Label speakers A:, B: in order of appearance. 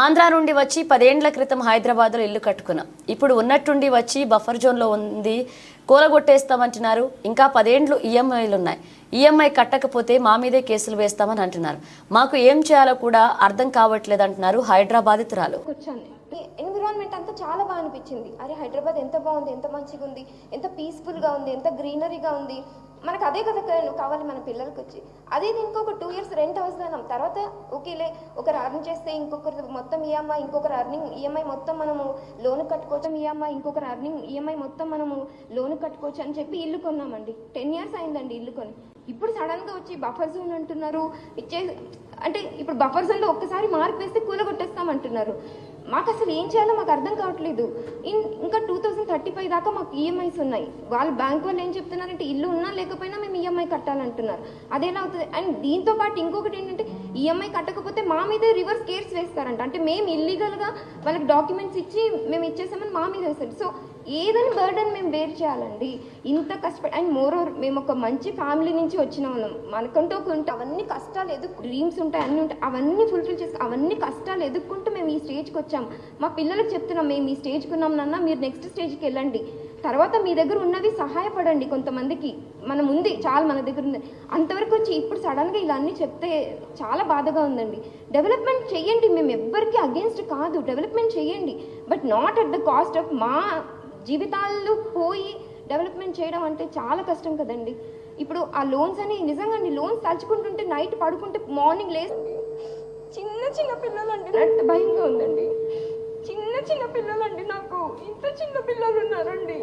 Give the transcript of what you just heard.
A: ఆంధ్రా నుండి వచ్చి పదేండ్ల క్రితం హైదరాబాద్లో ఇల్లు కట్టుకున్నాం. ఇప్పుడు ఉన్నట్టుండి వచ్చి బఫర్ జోన్లో ఉంది కూలగొట్టేస్తామంటున్నారు. ఇంకా పదేండ్లు ఈఎంఐలు ఉన్నాయి. ఈఎంఐ కట్టకపోతే మా మీదే కేసులు వేస్తామని అంటున్నారు. మాకు ఏం చేయాలో కూడా అర్థం కావట్లేదు అంటున్నారు హైదరాబాదితురాలు.
B: ఎన్విరాన్మెంట్ అంతా చాలా బాగా అనిపించింది. అరే హైదరాబాద్ ఎంత బాగుంది ఎంత మంచిగా ఉంది ఎంత పీస్ఫుల్గా ఉంది ఎంత గ్రీనరీగా ఉంది. మనకు అదే కదా కావాలి మన పిల్లలకి వచ్చి అదే దీనికి ఒక టూ ఇయర్స్ రెంట్ హౌస్ అన్నాం తర్వాత ఓకేలే ఒకరు అర్న్ చేస్తే ఇంకొకరు మొత్తం ఈఎంఐ ఇంకొకరు అర్నింగ్ ఈఎంఐ మొత్తం మనము లోన్ కట్టుకోవచ్చు ఈఎంఐ ఇంకొకరు అర్నింగ్ ఈఎంఐ మొత్తం మనము లోన్ కట్టుకోవచ్చు అని చెప్పి ఇల్లు కొన్నామండి. టెన్ ఇయర్స్ అయిందండి ఇల్లు కొని. ఇప్పుడు సడన్గా వచ్చి బఫర్ జోన్ అంటున్నారు. ఇచ్చే అంటే ఇప్పుడు బఫర్ జోన్లో ఒక్కసారి మార్పు వేస్తే కూలగొట్టేస్తాం అంటున్నారు మాకు అసలు ఏం చేయాలో మాకు అర్థం కావట్లేదు. ఇన్- ఇంకా టూ థౌజండ్ థర్టీ ఫైవ్ దాకా మాకు ఈఎంఐస్ ఉన్నాయి. వాళ్ళు బ్యాంక్ వాళ్ళు ఏం చెప్తున్నారంటే ఇల్లు ఉన్నా లేకపోయినా మేము ఈఎంఐ కట్టాలంటున్నారు. అదేలా అవుతుంది? అండ్ దీంతో పాటు ఇంకొకటి ఏంటంటే ఈఎంఐ కట్టకపోతే మా మీదే రివర్స్ కేర్స్ వేస్తారంట. అంటే మేము ఇల్లీగల్గా వాళ్ళకి డాక్యుమెంట్స్ ఇచ్చి మేము ఇచ్చేసామని మా మీద వేస్తారు. సో ఏదని బర్డన్ మేము బేర్ చేయాలండి. ఇంత కష్టపడి అండ్ మోర్ ఓవర్ మేము ఒక మంచి ఫ్యామిలీ నుంచి వచ్చిన వాళ్ళం. మనకంటూ ఒక ఉంటే అవన్నీ కష్టాలు ఎదుర్కొ డ్రీమ్స్ ఉంటాయి అన్నీ ఉంటాయి. అవన్నీ ఫుల్ఫిల్ చేసి అవన్నీ కష్టాలు ఎదుర్కొంటూ మేము ఈ స్టేజ్కి వచ్చాం. మా పిల్లలకు చెప్తున్నాం మేము ఈ స్టేజ్కి ఉన్నాం నాన్న మీరు నెక్స్ట్ స్టేజ్కి వెళ్ళండి. తర్వాత మీ దగ్గర ఉన్నవి సహాయపడండి కొంతమందికి. మనం ఉంది చాలా మన దగ్గర ఉంది. అంతవరకు వచ్చి ఇప్పుడు సడన్గా ఇలా అన్నీ చెప్తే చాలా బాధగా ఉందండి. డెవలప్మెంట్ చేయండి మేము ఎవ్వరికి అగేన్స్ట్ కాదు. డెవలప్మెంట్ చేయండి. But not at the cost of మా జీవితాలు పోయి డెవలప్మెంట్ చేయడం అంటే చాలా కష్టం కదండి. ఇప్పుడు ఆ లోన్స్ అని నిజంగా లోన్స్ తలుచుకుంటుంటే నైట్ పడుకుంటే మార్నింగ్ లేసి చిన్న చిన్న పిల్లలు అంటే నాకు భయంగా ఉందండి. చిన్న చిన్న పిల్లలు అండి నాకు. ఇంత చిన్న పిల్లలు ఉన్నారండి.